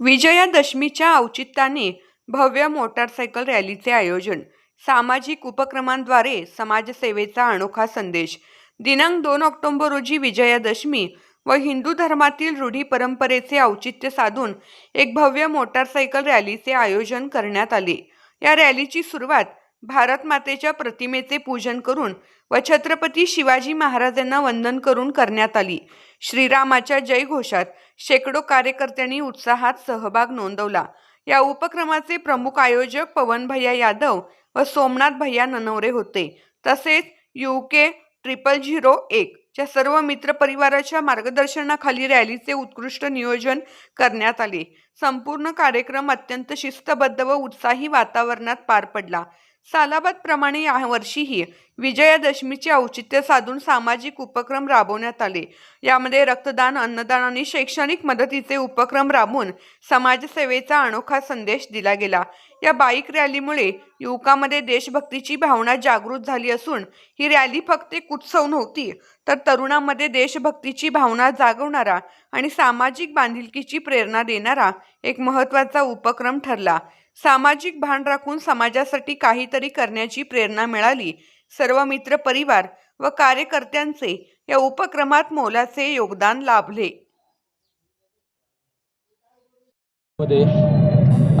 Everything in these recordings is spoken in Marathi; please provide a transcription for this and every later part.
विजयादशमीच्या औचित्याने भव्य मोटारसायकल रॅलीचे आयोजन. सामाजिक उपक्रमांद्वारे समाजसेवेचा अनोखा संदेश. दिनांक दोन ऑक्टोबर रोजी विजयादशमी व हिंदू धर्मातील रूढी परंपरेचे औचित्य साधून एक भव्य मोटारसायकल रॅलीचे आयोजन करण्यात आले. या रॅलीची सुरुवात भारतमातेच्या प्रतिमेचे पूजन करून व छत्रपती शिवाजी महाराजांना वंदन करून करण्यात आली. श्रीरामाच्या जयघोषात शेकडो कार्यकर्त्यांनी उत्साहात सहभाग नोंदवला. या उपक्रमाचे प्रमुख आयोजक पवन भैया यादव व सोमनाथ भैया ननवरे होते. तसेच यू के ट्रिपल झिरो एक च्या सर्व मित्रपरिवाराच्या मार्गदर्शनाखाली रॅलीचे उत्कृष्ट नियोजन करण्यात आले. संपूर्ण कार्यक्रम अत्यंत शिस्तबद्ध व उत्साही वातावरणात पार पडला. सालाबादप्रमाणे यावर्षीही विजयादशमीचे औचित्य साधून सामाजिक उपक्रम राबवण्यात आले. यामध्ये रक्तदान अन्नदान आणि शैक्षणिक मदतीचे उपक्रम राबवून समाजसेवेचा अनोखा संदेश दिला गेला. या बाईक रॅलीमुळे युवकामध्ये देशभक्तीची भावना जागृत झाली असून ही रॅली फक्त एक उत्सव नव्हती तर तरुणामध्ये देशभक्तीची भावना जागवणारा आणि सामाजिक बांधिलकीची प्रेरणा देणारा एक महत्त्वाचा उपक्रम ठरला. सामाजिक भान राखून समाजासाठी काहीतरी करण्याची प्रेरणा मिळाली. सर्व मित्र परिवार व कार्यकर्त्यांचे या उपक्रमात मोलाचे योगदान लाभले.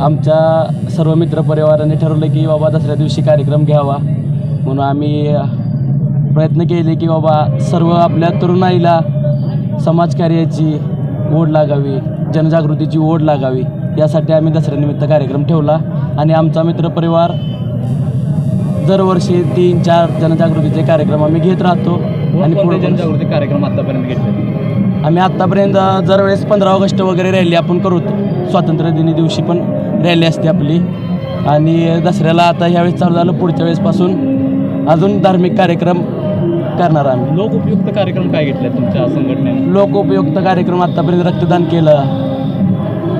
आमच्या सर्व मित्र परिवाराने ठरवलं की बाबा दसऱ्या दिवशी कार्यक्रम घ्यावा. म्हणून आम्ही प्रयत्न केले की बाबा सर्व आपल्या तरुणाईला समाजकार्याची ओढ लागावी. जनजागृतीची ओढ लागावी. यासाठी आम्ही दसऱ्यानिमित्त कार्यक्रम ठेवला. आणि आमचा मित्रपरिवार दरवर्षी तीन चार जनजागृतीचे कार्यक्रम आम्ही घेत राहतो. आणि पुढे- जनजागृती कार्यक्रम आतापर्यंत घेतले आम्ही आत्तापर्यंत दरवेळेस पंधरा ऑगस्ट वगैरे रॅली आपण करू स्वातंत्र्यदिनी दिवशी पण रॅली असते आपली. आणि दसऱ्याला आता ह्यावेळेस चालू झालं पुढच्या वेळेसपासून अजून धार्मिक कार्यक्रम करणार आम्ही. लोक उपयुक्त कार्यक्रम काय घेतले तुमच्या संघटनेने? लोकोपयुक्त कार्यक्रम आत्तापर्यंत रक्तदान केलं.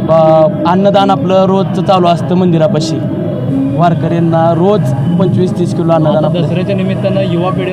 ब- अन्नदान आपलं रोजचं चालू असतं मंदिरापाशी. वारकऱ्यांना रोज पंचवीस तीस किलो अन्नदान आता आपलं. दसऱ्याच्या निमित्तानं युवा पिढी